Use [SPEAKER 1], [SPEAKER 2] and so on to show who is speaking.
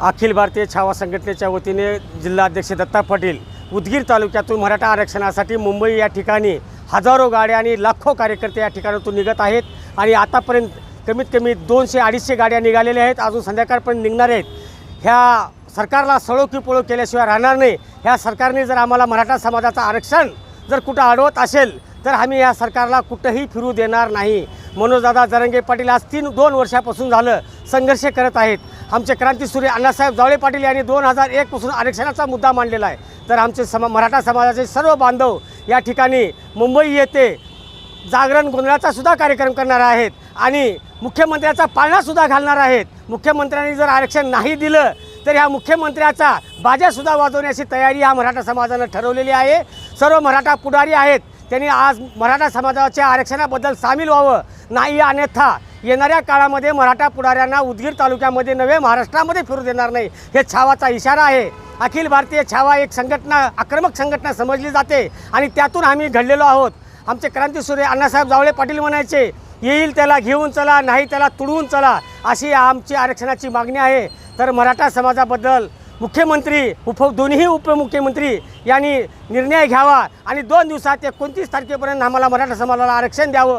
[SPEAKER 1] अखिल भारतीय छावा संघटनेच्या वतीने जिल्हाध्यक्ष दत्ता पाटील उदगीर तालुक्यातून मराठा आरक्षणासाठी मुंबई या ठिकाणी हजारो गाड्या आणि लाखो कार्यकर्ते या ठिकाणातून निघत आहेत आणि आतापर्यंत कमीत कमी दोनशे अडीचशे गाड्या निघालेल्या आहेत. अजून संध्याकाळपर्यंत निघणार आहेत. ह्या सरकारला सळो की पळो केल्याशिवाय राहणार नाही. ह्या सरकारने जर आम्हाला मराठा समाजाचं आरक्षण जर कुठं अडवत असेल तर आम्ही या सरकारला कुठंही फिरू देणार नाही. मनोजदादा जरंगे पाटील आज तीन दोन वर्षापासून झालं संघर्ष करत आहेत. आमचे क्रांतीसूर्य अण्णासाहेब जावळे पाटील यांनी दोन हजार एकपासून आरक्षणाचा मुद्दा मांडलेला आहे. तर आमचे समा मराठा समाजाचे सर्व बांधव या ठिकाणी मुंबई येथे जागरण गोंधळाचा सुद्धा कार्यक्रम करणार आहेत आणि मुख्यमंत्र्याचा पाळणासुद्धा घालणार आहेत. मुख्यमंत्र्यांनी जर आरक्षण नाही दिलं तर ह्या मुख्यमंत्र्याचा बाज्यासुद्धा वाजवण्याची तयारी ह्या मराठा समाजानं ठरवलेली आहे. सर्व मराठा पुढारी आहेत. त्यांनी आज मराठा समाजाच्या आरक्षणाबद्दल सामील व्हावं नाही अन्यथा येणाऱ्या काळामध्ये मराठा पुढाऱ्यांना उदगीर तालुक्यामध्ये नव्हे महाराष्ट्रामध्ये फिरू देणार नाही. हे छावाचा इशारा आहे. अखिल भारतीय छावा एक संघटना आक्रमक संघटना समजली जाते आणि त्यातून आम्ही घडलेलो आहोत. आमचे क्रांतीसूर्य अण्णासाहेब जावळे पाटील म्हणायचे येईल त्याला घेऊन चला नाही त्याला तुडवून चला. अशी आमची आरक्षणाची मागणी आहे. तर मराठा समाजाबद्दल मुख्यमंत्री उप दोन्ही उपमुख्यमंत्री यांनी निर्णय घ्यावा आणि दोन दिवसात एकोणतीस तारखेपर्यंत आम्हाला मराठा समाजाला आरक्षण द्यावं.